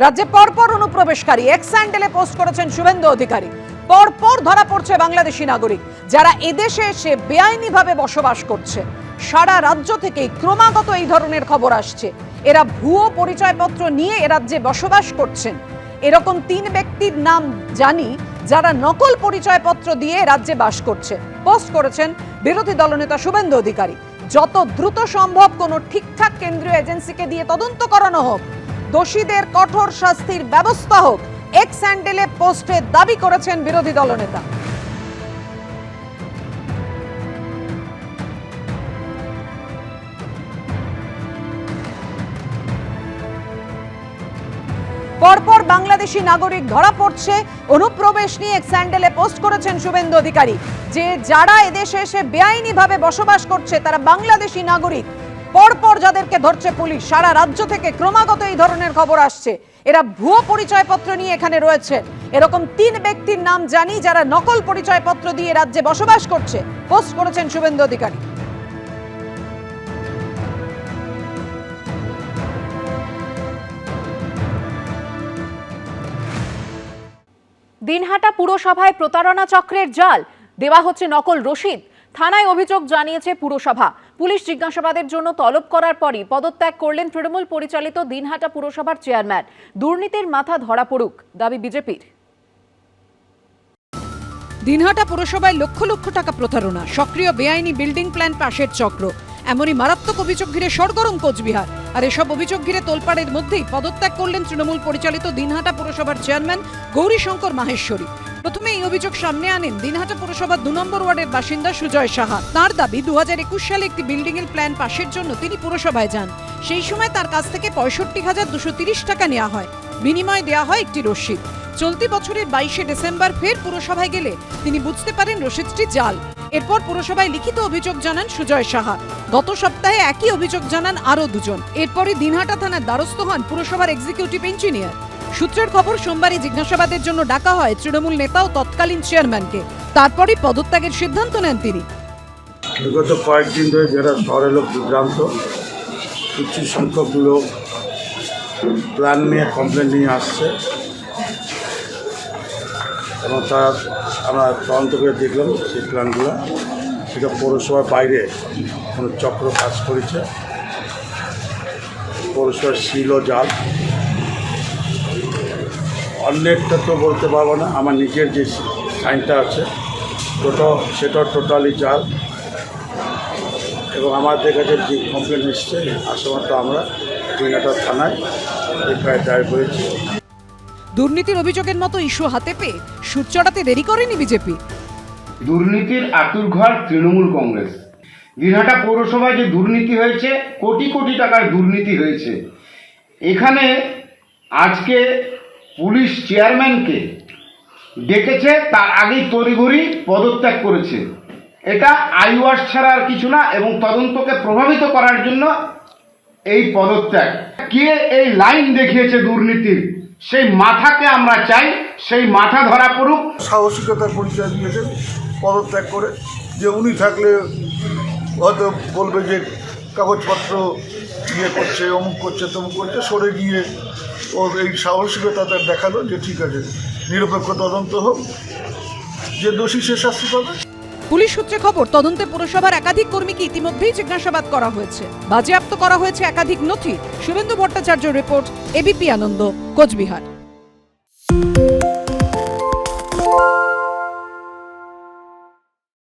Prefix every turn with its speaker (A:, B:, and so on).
A: রাজ্যে পরপর অনুপ্রবেশকারী। এক্স স্যান্ডেলে পোস্ট করেছেন শুভেন্দু অধিকারী। পরপর ধরা পড়ছে বাংলাদেশি নাগরিক, যারা এদেশে এসে বেআইনিভাবে বসবাস করছে। সারা রাজ্য থেকেই ক্রমাগত এই ধরনের খবর আসছে। এরা ভুয়ো পরিচয়পত্র নিয়ে এ রাজ্যে বসবাস করছেন। এরকম তিন ব্যক্তির নাম জানি, যারা নকল পরিচয়পত্র দিয়ে রাজ্যে বাস করছে। পোস্ট করেছেন বিরোধী দলনেতা শুভেন্দু অধিকারী। যত দ্রুত সম্ভব কোনো ঠিকঠাক কেন্দ্রীয় এজেন্সিকে দিয়ে তদন্ত করানো হোক। দোষীদের কঠোর শাস্তির ব্যবস্থা হোক। এক্স স্যান্ডেলে পোস্টে দাবি করেছেন বিরোধী দলনেতা। পরপর বাংলাদেশি নাগরিক ধরা পড়ছে। অনুপ্রবেশ নিয়ে এক স্যান্ডেলে পোস্ট করেছেন শুভেন্দু অধিকারী। যে যারা এদেশে এসে বেআইনিভাবে বসবাস করছে, তারা বাংলাদেশি নাগরিক। পরপর যাদেরকে ধরছে পুলিশ, সারা রাজ্য থেকে ক্রমাগত এই ধরনের খবর আসছে। এরা ভুয়ো পরিচয়পত্র নিয়ে এখানে রয়েছে। এরকম তিন ব্যক্তির নাম জানি যারা নকল পরিচয়পত্র দিয়ে রাজ্যে বসবাস করছে, পোস্ট করেছেন শুভেন্দু অধিকারী।
B: দিনহাটা পুরসভায় প্রতারণা চক্রের জাল, দেওয়া হচ্ছে নকল রশিদ। থানায় অভিযোগ জানিয়েছে পুরসভা। পুলিশ জিজ্ঞাসাবাদের জন্য তলব করার পরই পদত্যাগ করলেন তৃণমূল পরিচালিত দিনহাটা পুরসভার চেয়ারম্যান। দুর্নীতির মাথা ধরা পড়ুক, দাবি বিজেপির।
A: দিনহাটা পুরসভায় লক্ষ লক্ষ টাকা প্রতারণা, সক্রিয় বেআইনি বিল্ডিং প্ল্যান পাশের চক্র। এমনই মারাত্মক অভিযোগ ঘিরে সরগরম কোচবিহার। আর এসব অভিযোগ ঘিরে তোলপাড়ের মধ্যেই পদত্যাগ করলেন তৃণমূল পরিচালিত দিনহাটা পুরসভার চেয়ারম্যান গৌরীশঙ্কর মাহেশ্বরী। প্রথমে এই অভিযোগ সামনে আনেন দিনহাটা পুরসভার দু নম্বর ওয়ার্ডের বাসিন্দা সুজয় সাহা। তার দাবি, দুহাজার একুশ সালে একটি বিল্ডিং এর প্ল্যান পাশের জন্য তিনি পুরসভায় যান। সেই সময় তার কাছ থেকে পঁয়ষট্টি হাজার দুশো তিরিশ টাকা নেওয়া হয়। বিনিময়ে দেওয়া হয় একটি রসিদ। চলতি বছরের বাইশে ডিসেম্বর ফের পুরসভায় গেলে তিনি বুঝতে পারেন রসিদটি জাল। এরপর পুরসভায় লিখিত অভিযোগ জানান সুজয় সাহা। গত সপ্তাহে একই অভিযোগ জানান আরও দুজন। এরপরই দিনহাটা থানার দ্বারস্থ হন পুরসভার এক্সিকিউটিভ ইঞ্জিনিয়ার। সূত্রের খবর, সোমবারই জিজ্ঞাসাবাদের জন্য ডাকা হয় তৃণমূল নেতা ও তৎকালীন চেয়ারম্যানকে। তারপরই পদত্যাগের সিদ্ধান্ত নেন তিনি।
C: বিগত কয়েকদিন ধরে যারা শহরে লোক বিভ্রান্ত, প্রচুর সংখ্যক লোক প্ল্যান নিয়ে কমপ্লেন নিয়ে আসছে। এবং তারা, আমরা তদন্ত করে দেখলাম সেই প্ল্যানগুলো। সেটা পৌরসভার বাইরে কোনো চক্র কাজ করেছে। পৌরসভার শিল ও জাল। অন্যেরটা তো বলতে পারব না আমার নিজের যে সাইনটা আছে টোটো সেটা টোটালি জাল এবং আমাদের কাছে যে কমপ্লেন এসছে আসামাত্র আমরা দিনাটা থানায় এফআইআর দায়ের করেছি।
A: দুর্নীতির অভিযোগের মতো ইস্যু হাতে পেয়ে সুর চড়াতে দেরি করেনি বিজেপি।
D: দুর্নীতির আতুরঘর তৃণমূল কংগ্রেস। দিনহাটা পৌরসভায় যে দুর্নীতি হয়েছে কোটি কোটি টাকার দুর্নীতি হয়েছে। এখানে আজকে পুলিশ চেয়ারম্যানকে ডেকেছে, তার আগেই তড়িঘড়ি পদত্যাগ করেছে। এটা আইওয়াস ছাড়া আর কিছু না, এবং তদন্তকে প্রভাবিত করার জন্য এই পদত্যাগ। কে এই লাইন দেখিয়েছে দুর্নীতির? সেই মাথাকে আমরা চাই, সেই মাথা ধরা পড়ুক।
E: সাহসিকতার পরিচয় দিয়েছেন পদত্যাগ করে। যে উনি থাকলে হয়তো বলবে যে কাগজপত্র ইয়ে করছে, অমুক করছে, তমুক করছে, সরে গিয়ে ওর এই সাহসিকতা তার দেখাল যে ঠিক আছে, নিরপেক্ষ তদন্ত হোক, যে দোষী সে শাস্তি পাবে।
A: পুলিশ সূত্রে খবর, তদন্তে পুরসভার একাধিক কর্মীকে ইতিমধ্যেই জিজ্ঞাসাবাদ করা হয়েছে। বাজেয়াপ্ত করা হয়েছে একাধিক নথি। Shubhendu Bhattacharya report, ABP Ananda, Cooch Behar.